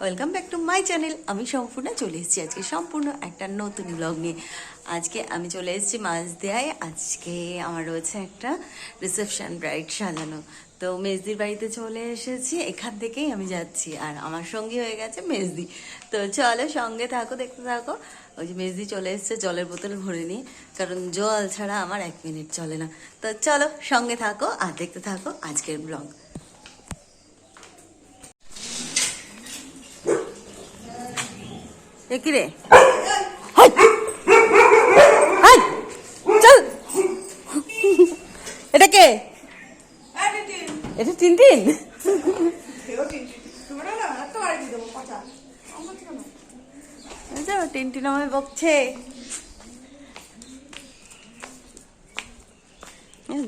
Welcome back to my channel আমি সম্পূর্ণ চলে এসেছি আজকে সম্পূর্ণ একটা নতুন ব্লগ নিয়ে। আজকে আমি চলে এসেছি মাছ দেয়ায় আজকে আমার রয়েছে একটা রিসেপশন ব্রাইড সাজানো। তো মেজদির বাড়িতে চলে এসেছি। এখান থেকেই আমি যাচ্ছি। আর আমার সঙ্গী হয়ে গেছে মেজদি। তো চলো সঙ্গে থাকো, দেখতে থাকো। ওই যে মেজদি চলে এসেছে জলের বোতল ভরে নিয়ে। কারণ জল ছাড়া আমার এক মিনিট চলে না। তো চলো সঙ্গে থাকো আর দেখতে থাকো আজকের ব্লগ এ কি রে এটা কে? এটা তিন তিন টিন টিন আমায় বকছে।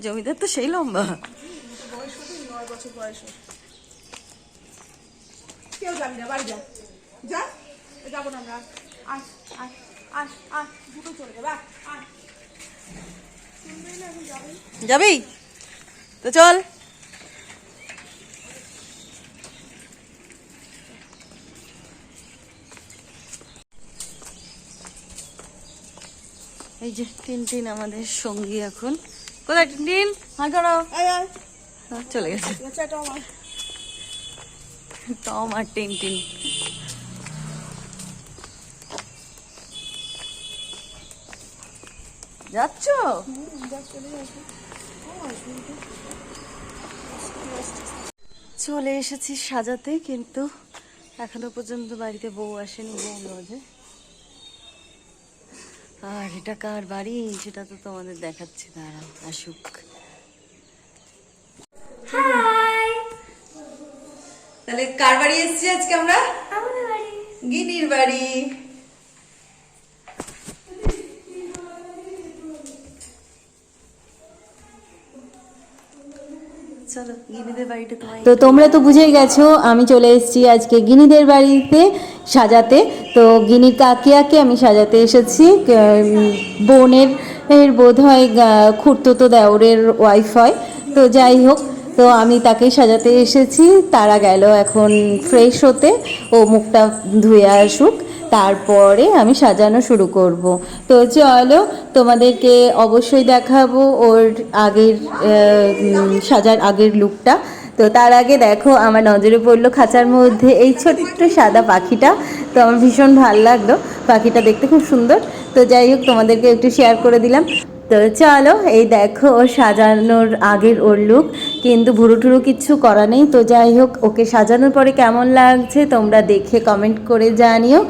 জমিদার তো সেই লম্বা। কেউ যাবি না, বাড়ি যা। যা। যাব না আমরা আস আস আস আস দুটো চলে যাবে আস, যাবি তো চল এই যে টিন টিন আমাদের সঙ্গী এখন কোথায় টিন টিন হাঁ করো চলে গেছে টম আর টিন যাচ্ছ? চলে এসেছি সাজাতে কিন্তু এখনও পর্যন্ত বাড়িতে বউ আসেনি বউ লজে আর এটা কার বাড়ি? সেটা তো তোমাদের দেখাচ্ছি দাঁড়াও আসুক। তাহলে কার বাড়ি এসেছি আজকে আমরা? গিনির বাড়ি। তো তোমরা তো বুঝেই গেছো, আমি চলে এসেছি আজকে গিনিদের বাড়িতে সাজাতে। তো গিনির কাকিয়াকে আমি সাজাতে এসেছি বোনের বোধ হয় খুঁড়তো তো দেওরের ওয়াইফ হয়। তো যাই হোক তো আমি তাকে সাজাতে এসেছি। তারা গেল এখন ফ্রেশ হতে। ও মুখটা ধুয়ে আসুক। তারপরে আমি সাজানো শুরু করব। তো চলো, তোমাদেরকে অবশ্যই দেখাবো ওর আগের সাজার আগের লুকটা তো তার আগে দেখো, আমার নজরে পড়ল খাঁচার মধ্যে এই ছোট্ট সাদা পাখিটা। তো আমার ভীষণ ভালো লাগল। পাখিটা দেখতে খুব সুন্দর। তো যাই হোক, তোমাদেরকে একটু শেয়ার করে দিলাম। তো চলো, এই দেখো, ও সাজানোর আগের ওর লুক কিন্তু ভুরু টুরু কিচ্ছু করা নেই। তো যাই হোক, ওকে সাজানোর পরে কেমন লাগছে তোমরা দেখে কমেন্ট করে জানিও।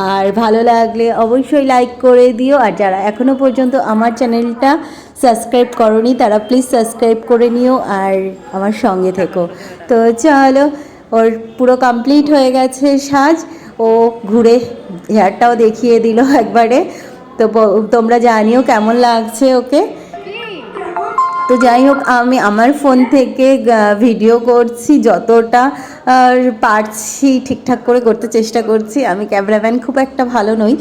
আর ভালো লাগলে অবশ্যই লাইক করে দিও। আর যারা এখনও পর্যন্ত আমার চ্যানেলটা সাবস্ক্রাইব করনি, তারা প্লিজ সাবস্ক্রাইব করে নিও আর আমার সঙ্গে থেকো। তো চলো, ওর পুরো কমপ্লিট হয়ে গেছে সাজ। ও ঘুরে হেয়ারটাও দেখিয়ে দিল একবারে। তো তোমরা জানিও কেমন লাগছে ওকে? তো যাই হোক আমি আমার ফোন থেকে ভিডিও করছি, যতটা পারছি, ঠিকঠাক করে করতে চেষ্টা করছি। আমি ক্যামেরাম্যান খুব একটা ভালো নই।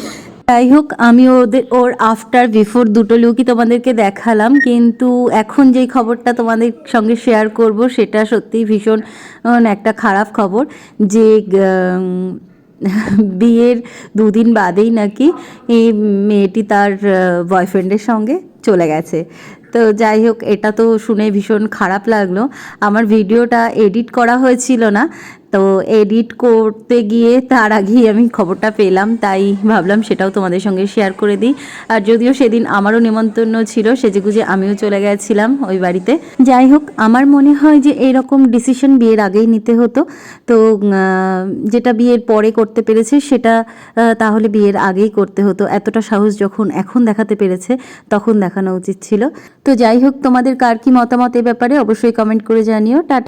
যাই হোক আমি ওদের, ওর আফটার বিফোর দুটো লুকই তোমাদেরকে দেখালাম, কিন্তু এখন যেই খবরটা তোমাদের সঙ্গে শেয়ার করব, সেটা সত্যিই ভীষণ একটা খারাপ খবর যে বিয়ের দুদিন বাদেই নাকি এই মেয়েটি তার বয়ফ্রেন্ডের সঙ্গে চলে গেছে। তো যাই হোক, এটা তো শুনে ভীষণ খারাপ লাগল। আমার ভিডিওটা এডিট করা হয়েছিল না। তো এডিট করতে গিয়ে তার আগেই আমি খবরটা পেলাম, তাই ভাবলাম সেটাও তোমাদের সঙ্গে শেয়ার করে দিই। আর যদিও সেদিন আমারও নিমন্ত্রণ ছিল, সেজেগুজে আমিও চলে গেছিলাম ওই বাড়িতে। যাই হোক, আমার মনে হয় যে এরকম ডিসিশন বিয়ের আগেই নিতে হতো। তো যেটা বিয়ের পরে করতে পেরেছে সেটা তাহলে বিয়ের আগেই করতে হতো। এতটা সাহস যখন এখন দেখাতে পেরেছে, তখন দেখানো উচিত ছিল। তো যাই হোক, তোমাদের কার কি মতামত এ ব্যাপারে অবশ্যই কমেন্ট করে জানিও। টাটা।